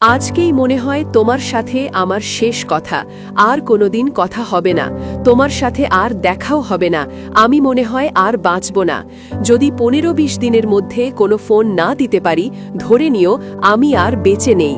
আজকেই মনে হয় তোমার সাথে আমার শেষ কথা, আর কোনোদিন কথা হবে না, তোমার সাথে আর দেখাও হবে না, আমি মনে হয় আর বাঁচব না। যদি পনেরো বিশ দিনের মধ্যে কোনো ফোন না দিতে পারি, ধরে নিও, আমি আর বেঁচে নেই।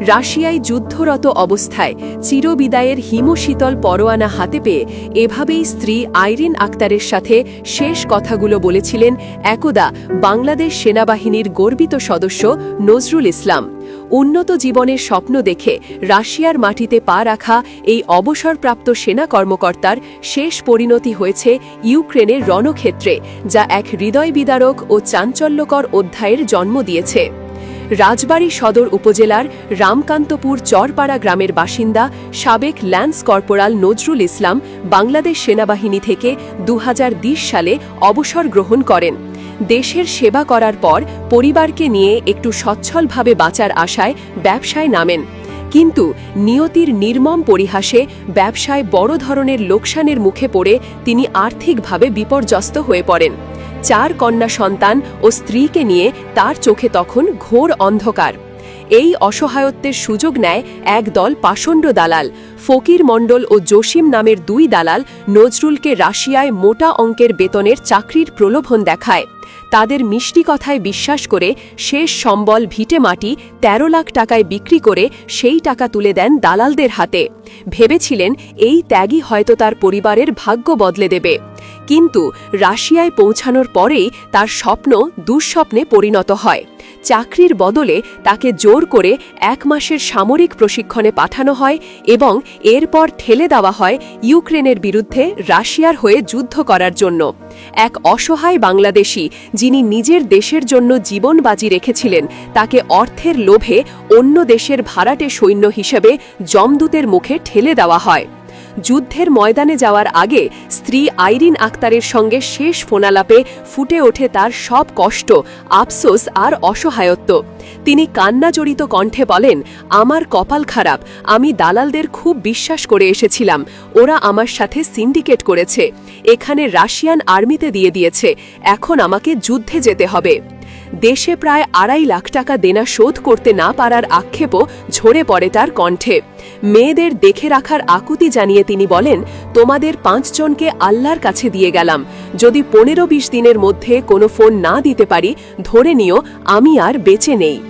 রাশিয়ায় যুদ্ধরত অবস্থায় চিরবিদায়ের হিমশীতল পরোয়ানা হাতে পেয়ে এভাবেই স্ত্রী আইরিন আক্তারের সাথে শেষ কথাগুলো বলেছিলেন একদা বাংলাদেশ সেনাবাহিনীর গর্বিত সদস্য নজরুল ইসলাম। উন্নত জীবনের স্বপ্ন দেখে রাশিয়ার মাটিতে পা রাখা এই অবসরপ্রাপ্ত সেনা কর্মকর্তার শেষ পরিণতি হয়েছে ইউক্রেনের রণক্ষেত্রে, যা এক হৃদয় বিদারক ও চাঞ্চল্যকর অধ্যায়ের জন্ম দিয়েছে। রাজবাড়ী সদর উপজেলার রামকান্তপুর চরপাড়া গ্রামের বাসিন্দা সাবেক ল্যান্স কর্পোরাল নজরুল ইসলাম বাংলাদেশ সেনাবাহিনী থেকে দু হাজার বিশ সালে অবসর গ্রহণ করেন। দেশের সেবা করার পর পরিবারকে নিয়ে একটু সচ্ছলভাবে বাঁচার আশায় ব্যবসায় নামেন। কিন্তু নিয়তির নির্মম পরিহাসে ব্যবসায় বড় ধরনের লোকসানের মুখে পড়ে তিনি আর্থিকভাবে বিপর্যস্ত হয়ে পড়েন। চার কন্যা সন্তান ও স্ত্রীকে নিয়ে তার চোখে তখন ঘোর অন্ধকার। এই অসহায়ত্বের সুযোগ নেয় এক দল পাষণ্ড দালাল, ফকির মণ্ডল ও জসিম নামের দুই দালাল নজরুলকে রাশিয়ায় মোটা অঙ্কের বেতনের চাকরির প্রলোভন দেখায়। তাদের মিষ্টি কথায় বিশ্বাস করে শেষ সম্বল ভিটে মাটি ১৩ লাখ টাকায় বিক্রি করে সেই টাকা তুলে দেন দালালদের হাতে। ভেবেছিলেন এই ত্যাগই হয়তো তার পরিবারের ভাগ্য বদলে দেবে। কিন্তু রাশিয়ায় পৌঁছানোর পরেই তার স্বপ্ন দুঃস্বপ্নে পরিণত হয়। চাকরির বদলে তাকে জোর করে এক মাসের সামরিক প্রশিক্ষণে পাঠানো হয় এবং এরপর ঠেলে দেওয়া হয় ইউক্রেনের বিরুদ্ধে রাশিয়ার হয়ে যুদ্ধ করার জন্য। এক অসহায় বাংলাদেশি যিনি নিজের দেশের জন্য জীবন বাজি রেখেছিলেন, তাকে অর্থের লোভে অন্য দেশের ভাড়াটে সৈন্য হিসেবে জমদূতের মুখে ঠেলে দেওয়া হয়। যুদ্ধের ময়দানে যাওয়ার আগে স্ত্রী আইরিন আক্তারের সঙ্গে শেষ ফোনালাপে ফুটে ওঠে তার সব কষ্ট, আফসোস আর অসহায়ত্ব। তিনি কান্নাজড়িত কণ্ঠে বলেন, আমার কপাল খারাপ, আমি দালালদের খুব বিশ্বাস করে এসেছিলাম, ওরা আমার সাথে সিন্ডিকেট করেছে, এখানে রাশিয়ান আর্মিতে দিয়ে দিয়েছে, এখন আমাকে যুদ্ধে যেতে হবে। দেশে প্রায় আড়াই লাখ টাকা দেনা শোধ করতে না পারার আক্ষেপও ঝরে পড়ে তার কণ্ঠে। মেয়েদের দেখে রাখার আকুতি জানিয়ে তিনি বলেন, তোমাদের পাঁচজনকে আল্লাহর কাছে দিয়ে গেলাম। যদি পনেরো বিশ দিনের মধ্যে কোনো ফোন না দিতে পারি, ধরে নিও আমি আর বেঁচে নেই।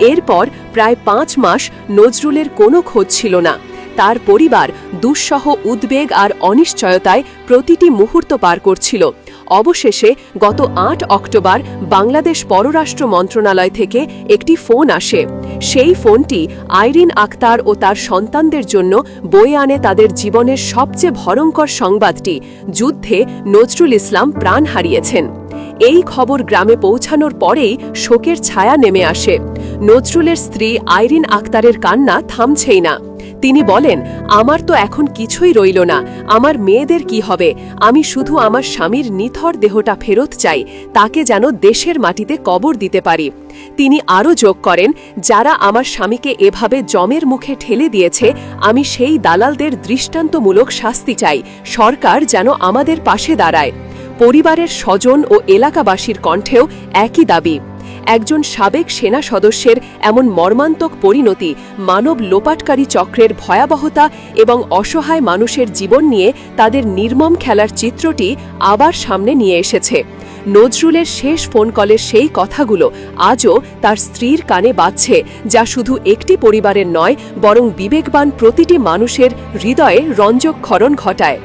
এরপর প্রায় পাঁচ মাস নজরুলের কোনো খোঁজ ছিল না। তার পরিবার দুঃসহ উদ্বেগ আর অনিশ্চয়তায় প্রতিটি মুহূর্ত পার করছিল। অবশেষে গত আট অক্টোবর বাংলাদেশ পররাষ্ট্র মন্ত্রণালয় থেকে একটি ফোন আসে। সেই ফোনটি আইরিন আক্তার ও তার সন্তানদের জন্য বয়ে আনে তাদের জীবনের সবচেয়ে ভয়ঙ্কর সংবাদটি, যুদ্ধে নজরুল ইসলাম প্রাণ হারিয়েছেন। এই খবর গ্রামে পৌঁছানোর পরেই শোকের ছায়া নেমে আসে। নজরুলের স্ত্রী আইরিন আক্তারের কান্না থামছেই না। তিনি বলেন, আমার তো এখন কিছুই রইল না। আমার মেয়েদের কি হবে? আমি শুধু আমার স্বামীর নিথর দেহটা ফেরত চাই, তাকে যেন দেশের মাটিতে কবর দিতে পারি। তিনি আরও যোগ করেন, যারা আমার স্বামীকে এভাবে জমের মুখে ঠেলে দিয়েছে, আমি সেই দালালদের দৃষ্টান্তমূলক শাস্তি চাই। সরকার যেন আমাদের পাশে দাঁড়ায়। পরিবারের স্বজন ও এলাকাবাসীর কণ্ঠেও একই দাবি। একজন সাবেক সেনা সদস্যের এমন মর্মান্তক পরিণতি মানব লোপাটকারী চক্রের ভয়াবহতা এবং অসহায় মানুষের জীবন নিয়ে তাদের নির্মম খেলার চিত্রটি আবার সামনে নিয়ে এসেছে। নজরুলের শেষ ফোন কলের সেই কথাগুলো আজও তার স্ত্রীর কানে বাজছে, যা শুধু একটি পরিবারের নয়, বরং বিবেকবান প্রতিটি মানুষের হৃদয়ে রঞ্জক ক্ষরণ ঘটায়।